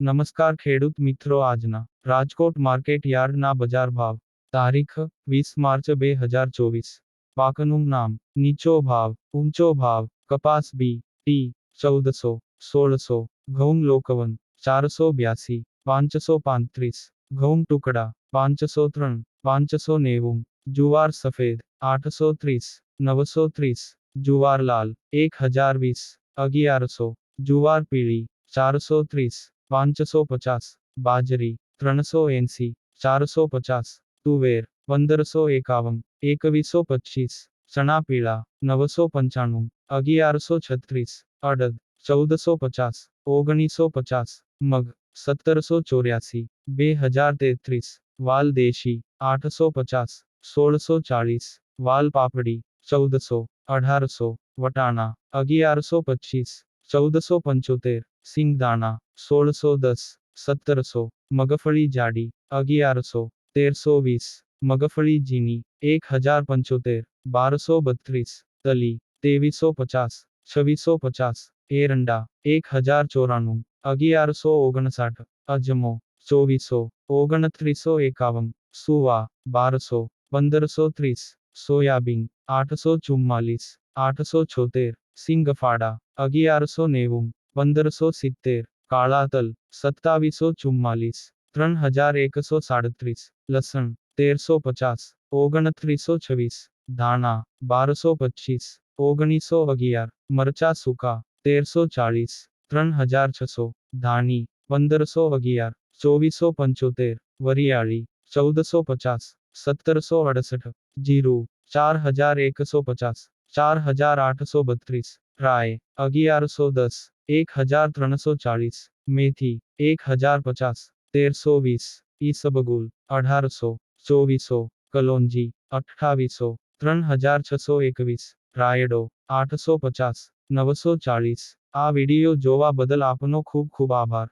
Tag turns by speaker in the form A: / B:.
A: નમસ્કાર ખેડૂત મિત્રો આજના રાજકોટ માર્કેટ યાર્ડના બજાર ભાવ તારીખ વીસ માર્ચ બે હજાર ચોવીસ પાકનું નામ નીચો ભાવ ઊંચો ભાવ કપાસ બી ટી ચૌદસો સોળસો ઘઉં લોકવન ચારસો બ્યાસી પાંચસો પાંત્રીસ ઘઉં ટુકડા પાંચસો ત્રણ પાંચસો નેવું જુવાર સફેદ આઠસો ત્રીસ નવસો ત્રીસ જુવાર લાલ એક હજાર વીસ અગિયારસો જુવાર પીળી ચારસો ત્રીસ પાંચસો પચાસ બાજરી ત્રણસો એંસી ચારસો પચાસ તુવેર પંદરસો એકાવન એકવીસો પચીસ ચણા પીળા નવસો પંચાણું અગિયારસો છત્રીસ અડદ ચૌદસો પચાસ ઓગણીસો પચાસ મગ સત્તરસો ચોર્યાસી બે હજાર તેત્રીસ વાલ દેશી આઠસો પચાસ સોળસો ચાળીસ વાલ પાપડી ચૌદસો અઢારસો વટાણા અગિયારસો પચીસ ચૌદસો પંચોતેર સિંગદાણા સોળસો દસ સત્તરસો મગફળી જાડી અગિયારસો તેરસો વીસ મગફળી ઝીણી એક હજાર પંચોતેર બારસો બત્રીસ તલી તેવીસો પચાસ છવ્વીસો પચાસ એરંડા એક હજાર ચોરાણું અગિયારસો ઓગણસાઠ અજમો ચોવીસો ઓગણત્રીસો એકાવન સુવા બારસો પંદરસો ત્રીસ સોયાબીન આઠસો ચુમ્માલીસ આઠસો છોતેર સિંગફાડા અગિયારસો નેવું પંદરસો સિત્તેર કાળા તલ સત્તાવીસો ચુમ્માલીસ ત્રણ હજાર એકસો સાડત્રીસ લસણ તેરસો પચાસ ઓગણત્રીસો છવ્વીસ ધાણા બારસો પચીસ ઓગણીસો અગિયાર મરચા સૂકા તેરસો ચાળીસ ત્રણ હજાર છસો ધાણી પંદરસો અગિયાર ચોવીસો પંચોતેર વરિયાળી ચૌદસો પચાસ સત્તરસો અડસઠ જીરું ચાર હજાર એકસો પચાસ ચાર હજાર આઠસો બત્રીસ રાય અગિયારસો દસ એક હજાર ત્રણસો ચાળીસ, મેથી, એક હજાર પચાસ, તેરસો વીસ, ઈસબગુલ, અઢારસો, ચોવીસો, કલોંજી, અઠ્ઠાવીસો, ત્રણ હજાર છસો એકવીસ, રાયડો, આઠસો પચાસ, નવસો ચાળીસ. આ વિડિયો જોવા બદલ આપનો ખૂબ ખૂબ આભાર.